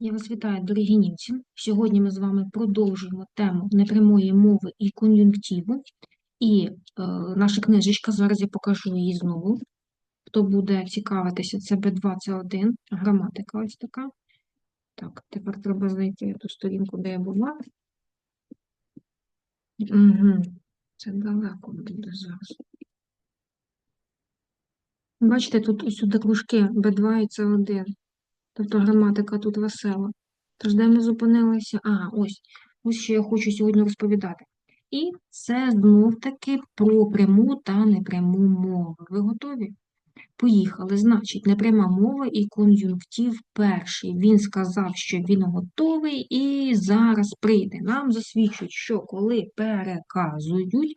Я вас вітаю, дорогі німці. Сьогодні ми з вами продовжуємо тему непрямої мови і кон'юнктиву. І е, наша книжечка, зараз я покажу її знову. Хто буде цікавитися, це Б2, це 1, граматика ось така. Так, тепер треба знайти ту сторінку, де я була. Угу. Це далеко буде зараз. Бачите, тут ось кружки Б2 і С1. Тобто граматика тут весела. Тож, де ми зупинилися? Ага, ось. Ось що я хочу сьогодні розповідати. І це знов-таки про пряму та непряму мову. Ви готові? Поїхали. Значить, непряма мова і кон'юнктив перший. Він сказав, що він готовий і зараз прийде. Нам засвідчують, що коли переказують,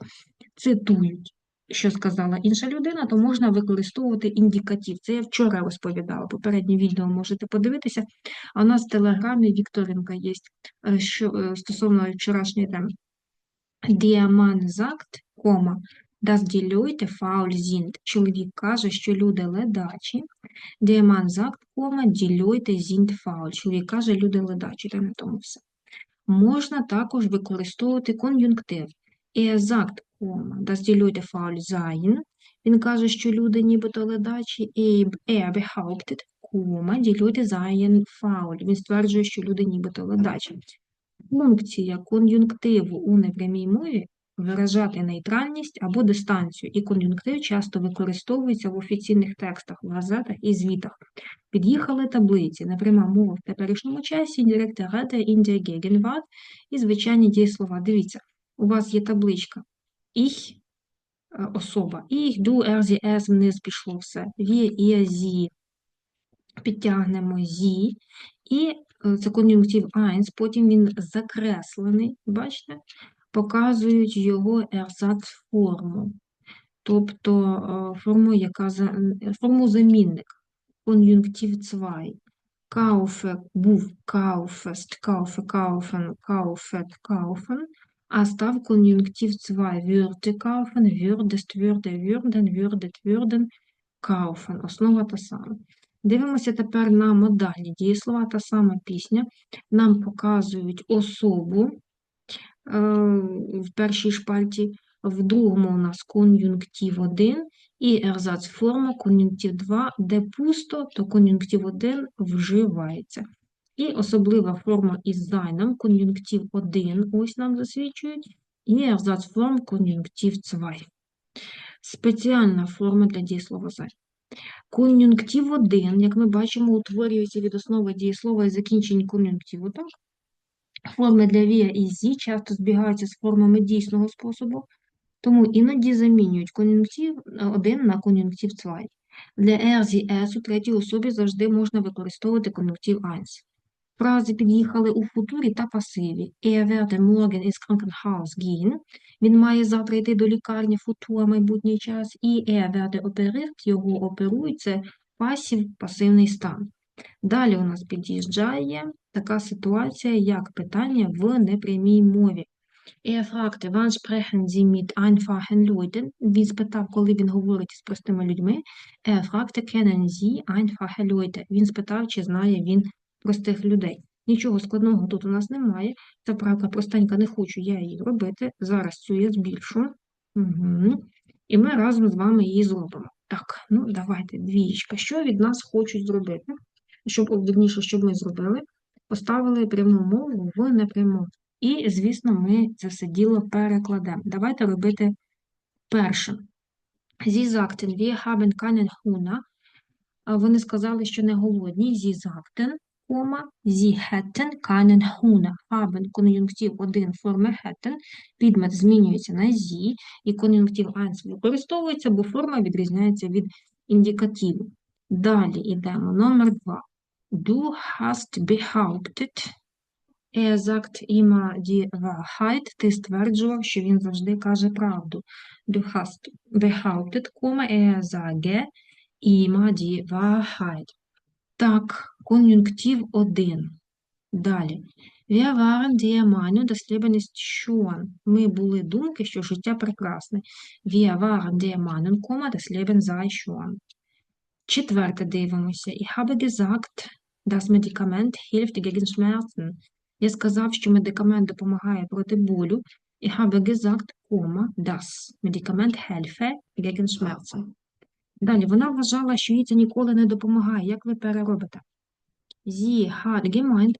цитують що сказала інша людина, то можна використовувати індикатив. Це я вчора розповідала. Попереднє відео можете подивитися. А у нас в телеграмі Вікторинка є е, що, е, стосовно вчорашньої теми. Mann sagt, кома, das die Leute. Чоловік каже, що люди ледачі. Der Mann sagt, die Leute. Чоловік каже, люди ледачі. Та на тому все. Можна також використовувати кон'юнктив. Er sagt, dass die Leute faul seien. Він каже, що люди нібито ледачі, er behauptet, die Leute seien faul. Він стверджує, що люди нібито ледачі. Функція кон'юнктиву у непрямій мові виражати нейтральність або дистанцію, і кон'юнктив часто використовується в офіційних текстах, в газетах і звітах. Під'їхали таблиці, непряма мова в теперішньому часі, індиректе рете, індія гегенват і звичайні дієслова. Дивіться, у вас є табличка ich е, особа. Ich, du, er, sie, es, вниз пішло все. Wir, ihr, sie. Підтягнемо зі. І це кон'юнктив 1, потім він закреслений, бачите? Показують його ерзац-форму. Тобто е, форму, яка форму замінник. Кон'юнктив 2. Кауфе був кауфест, кауфе, кауфен, кауфет, кауфен а став кон'юнктив 2 würde kaufen, würdest, würde, würden, würdet, würden, kaufen. Основа та сама. Дивимося тепер на модальні дієслова, та сама пісня. Нам показують особу е, в першій шпальті, в другому у нас кон'юнктив 1 і ерзац форма кон'юнктив 2, де пусто, то кон'юнктив 1 вживається. І особлива форма із зайном, кон'юнктив 1, ось нам засвідчують, і ерзацформ кон'юнктив 2. Спеціальна форма для дієслова зайн. Кон'юнктив 1, як ми бачимо, утворюється від основи дієслова і закінчень кон'юнктиву. Форми для вія і зі часто збігаються з формами дійсного способу, тому іноді замінюють кон'юнктив 1 на кон'юнктив 2. Для ерзі ес у третій особі завжди можна використовувати кон'юнктив 1. Фрази під'їхали у футурі та пасиві. Er werde morgen ins Krankenhaus gehen. Він має завтра йти до лікарні футура майбутній час. І er werde operiert, його оперують, це пасів, пасивний стан. Далі у нас під'їжджає така ситуація, як питання в непрямій мові. Er fragte, wann sprechen Sie mit einfachen Leuten? Він спитав, коли він говорить з простими людьми. Er fragte, kennen Sie einfache Leute? Він спитав, чи знає він простих людей. Нічого складного тут у нас немає. Ця правка простенька, не хочу я її робити. Зараз цю я збільшу. Угу. І ми разом з вами її зробимо. Так, ну давайте, двієчка. Що від нас хочуть зробити? Щоб, вірніше, щоб ми зробили, поставили пряму мову в непряму. І, звісно, ми це все діло перекладемо. Давайте робити першим. Sie sagten, wir haben keinen Hunger. Вони сказали, що не голодні. Sie sagten, кома, Sie hätten keinen Hunger. Haben кон'юнктив 1 форми hätten, підмет змінюється на sie, і кон'юнктив 1 використовується, бо форма відрізняється від індикативу. Далі йдемо. Номер 2. Du hast behauptet, er sagt immer die Wahrheit. Ти стверджував, що він завжди каже правду. Du hast behauptet, er sage immer die Wahrheit. Так, кон'юнктив 1. Далі. Wir waren der Meinung, ist schön. Ми були думки, що життя прекрасне. Wir waren der Meinung, das Leben sei schön. Четверте дивимося. Ich habe gesagt, Das Medikament hilft gegen Schmerzen. Я сказав, що медикамент допомагає проти болю. Ich habe gesagt, Komma, das Medikament helfe gegen Schmerzen. Далі вона вважала, що їй це ніколи не допомагає. Як ви переробите? Sie hat gemeint,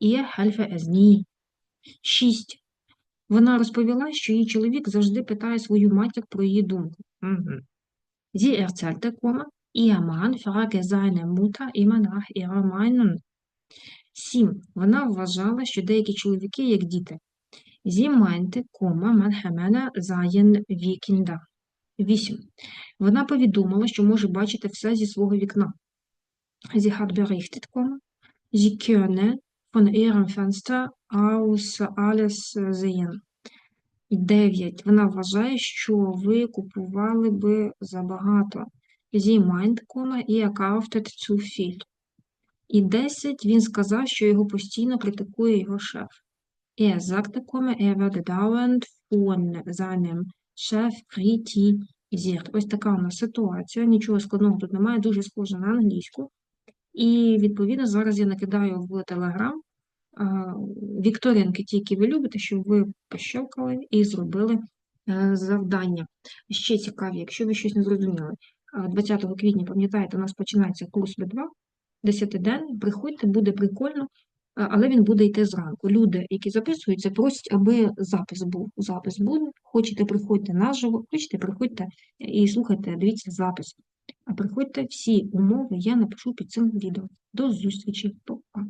ihr helfe es nie. 6. Вона розповіла, що її чоловік завжди питає свою матір про її думку. Sie erzählte, ihr Mann frage seine Mutter immer nach ihrer Meinung. 7. Вона вважала, що деякі чоловіки як діти. Sie meinte, кома, Männer seien Wikinger. 8. Вона повідомила, що може бачити все зі свого вікна. Sie hat berichtet kommen, sie könne von ihrem Fenster aus alles sehen. 9. Вона вважає, що ви купували би забагато. Sie meint, kommen, ihr kauftet zu viel. І 10. Він сказав, що його постійно критикує його шеф. Er sagte, komme, er werde dauernd von seinem Chef kritisiert. Ось така у нас ситуація. Нічого складного тут немає, дуже схоже на англійську. І, відповідно, зараз я накидаю в Телеграм вікторинки, ті, які ви любите, щоб ви пощелкали і зробили е, завдання. Ще цікаві, якщо ви щось не зрозуміли. Е, 20 квітня, пам'ятаєте, у нас починається курс Б2, 10 день, приходьте, буде прикольно, е, але він буде йти зранку. Люди, які записуються, просять, аби запис був. Запис буде. Хочете, приходьте наживо, хочете, приходьте і слухайте, дивіться запис. А приходьте всі умови, я напишу під цим відео. До зустрічі, Па-па.